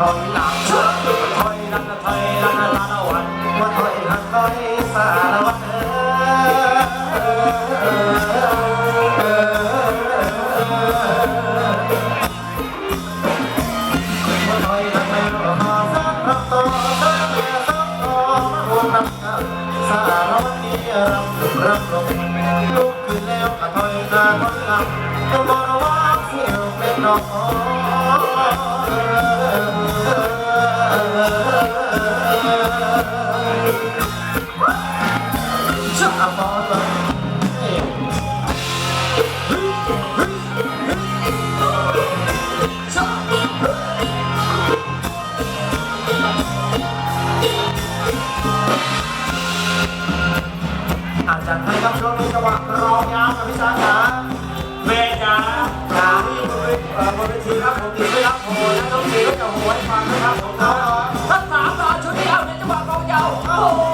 ถอยหลังถอยหลังถอยหลังสารวัตรว่าถอยหลังถอยสารวัตรเออว่าถอยหลังแล้วมาสักรับต่อสักเมียสักต่อมาวนรับกันสารวัตรนี่รับรับลงลุกขึ้นแล้วก็ถอยหน้าถอยหลังก็บอกว่าเสียวเป็นน้อง อาจจะให้กับช่วงนจังหวะรองยาวกับพิสาขา นเวทีเอ่อบนเวทีครับผมตีไม่รับโหและต้องตีก็จะโหให้ฟังนะครับผมเอาท่านสามต่อชุดนี้เอาในจังหวะกองยาวโอ้โหเลยแล้วโอ้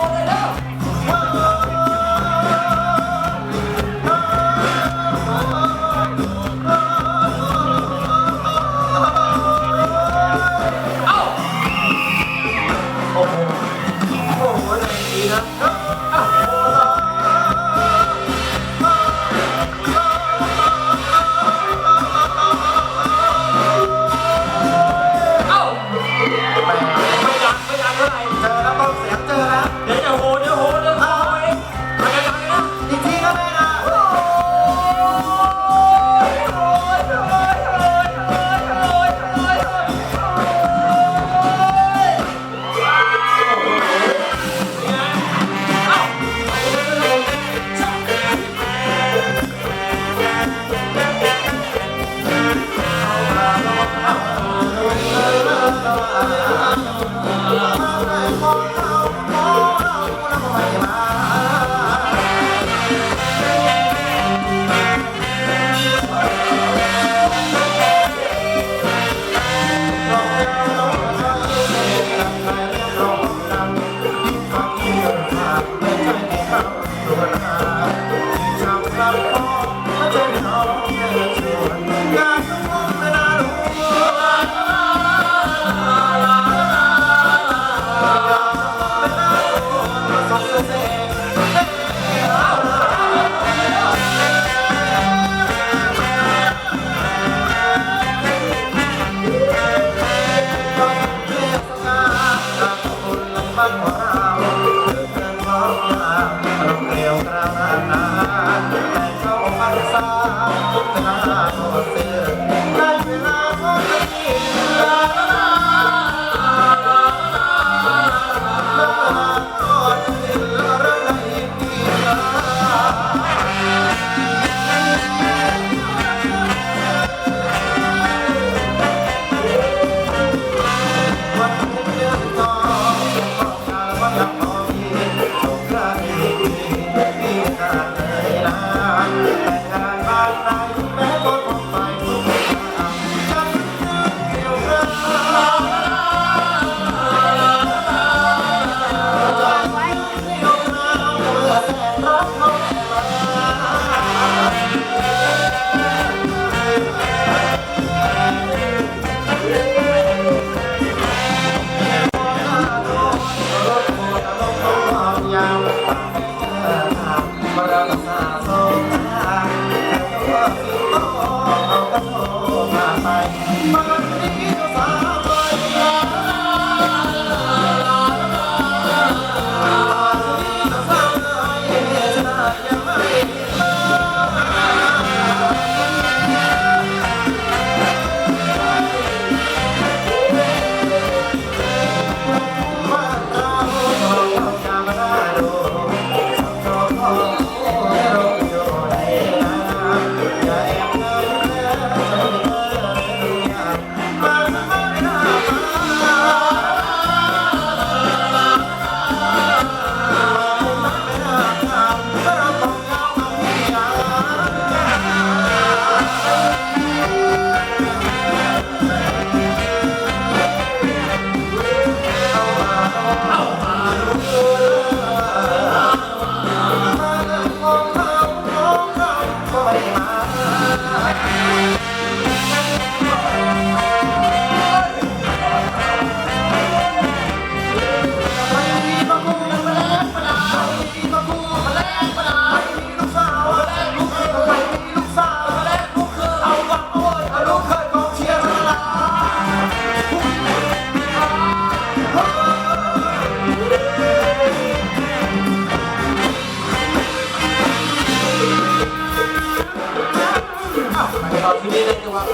กระนานแต่เขาพรรษาทุกนาโอเสือได้เวลาพอดีลลาลลาก่อนเราได้ดีลาวันเดืนต่อวันละอดีสงกรานต์ Parabéns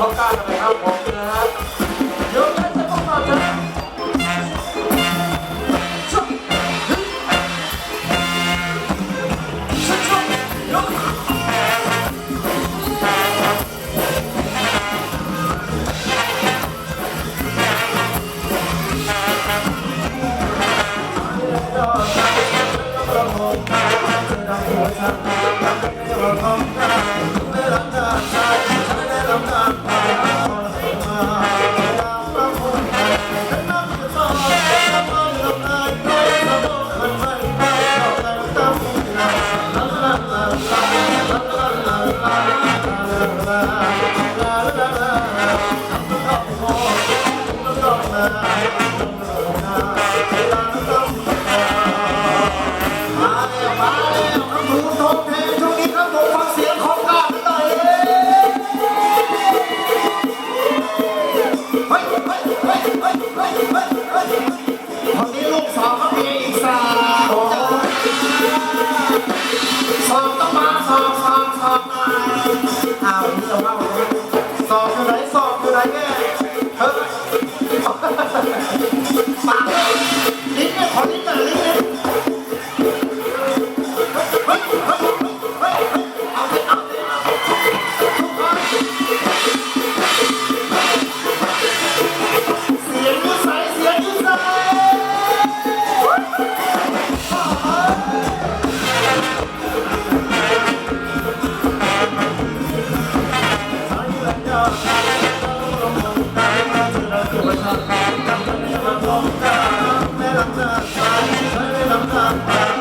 ในจังหวะเขากล้านอะไร 한 Ramzan, Sani Ramzan,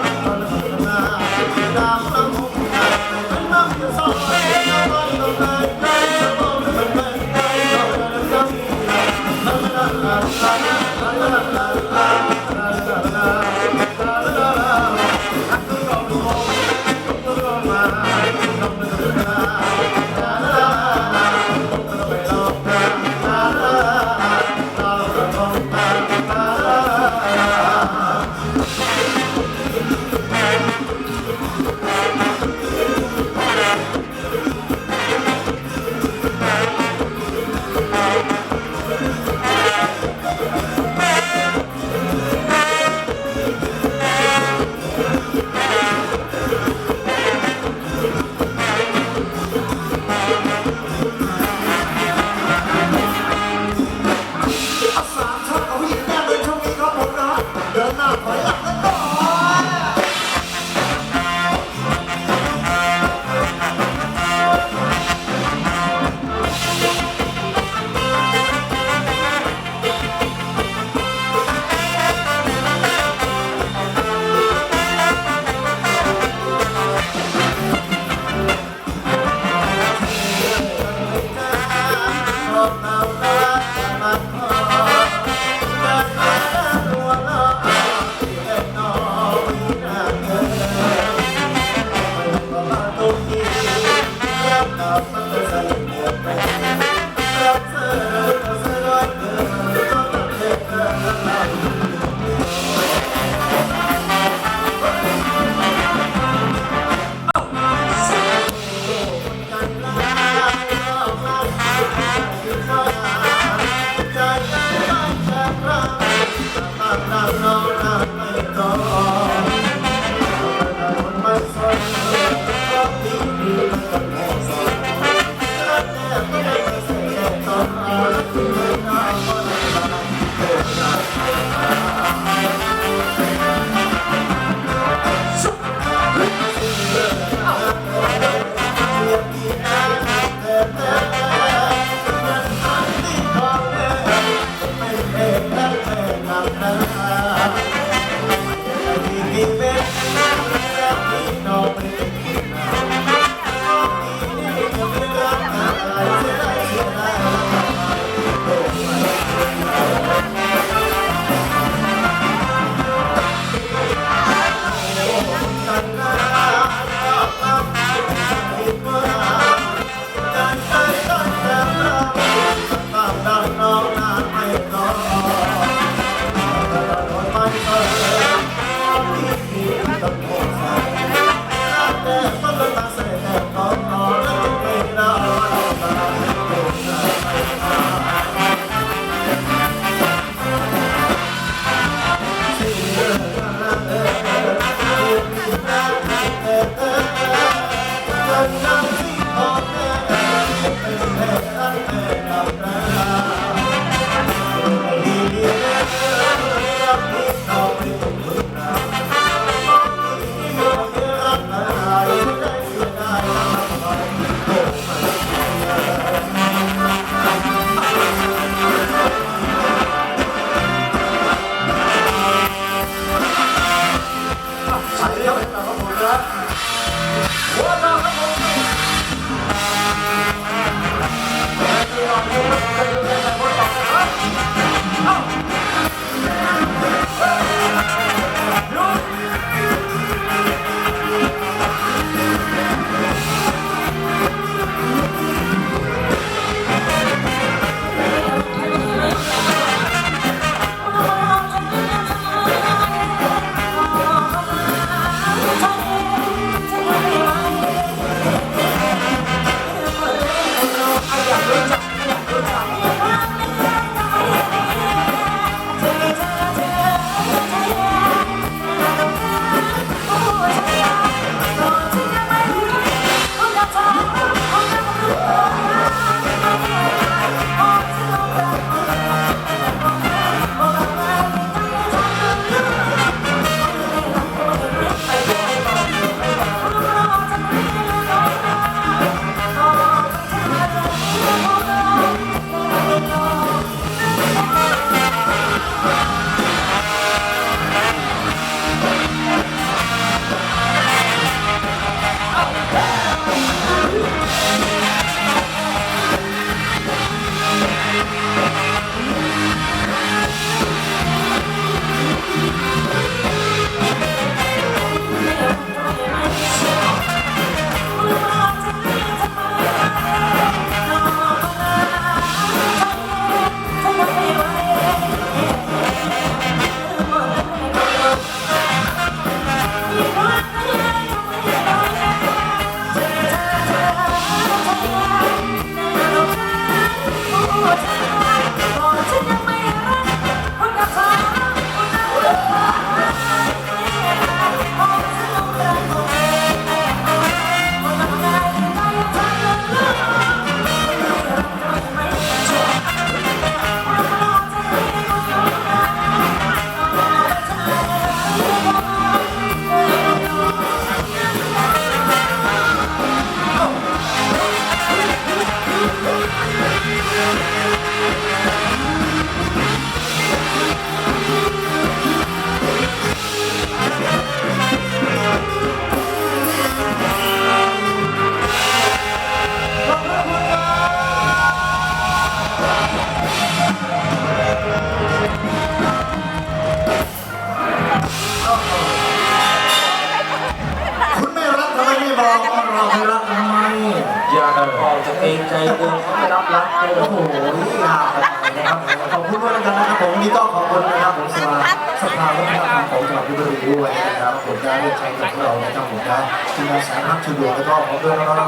โอ้โหนี่ยาไปนะครับขอบคุณด้วยแล้วกันนะครับผมวันนี้ก็ขอบคุณนะครับผมสภาสภาวัฒนธรรมของจังหวัดเพชรบุรีด้วยนะครับผมได้เลือกใช้กับเรานะครับผมนะทีมงานสายพักชุดดวงแล้วก็ขอบคุณด้วยนะครับ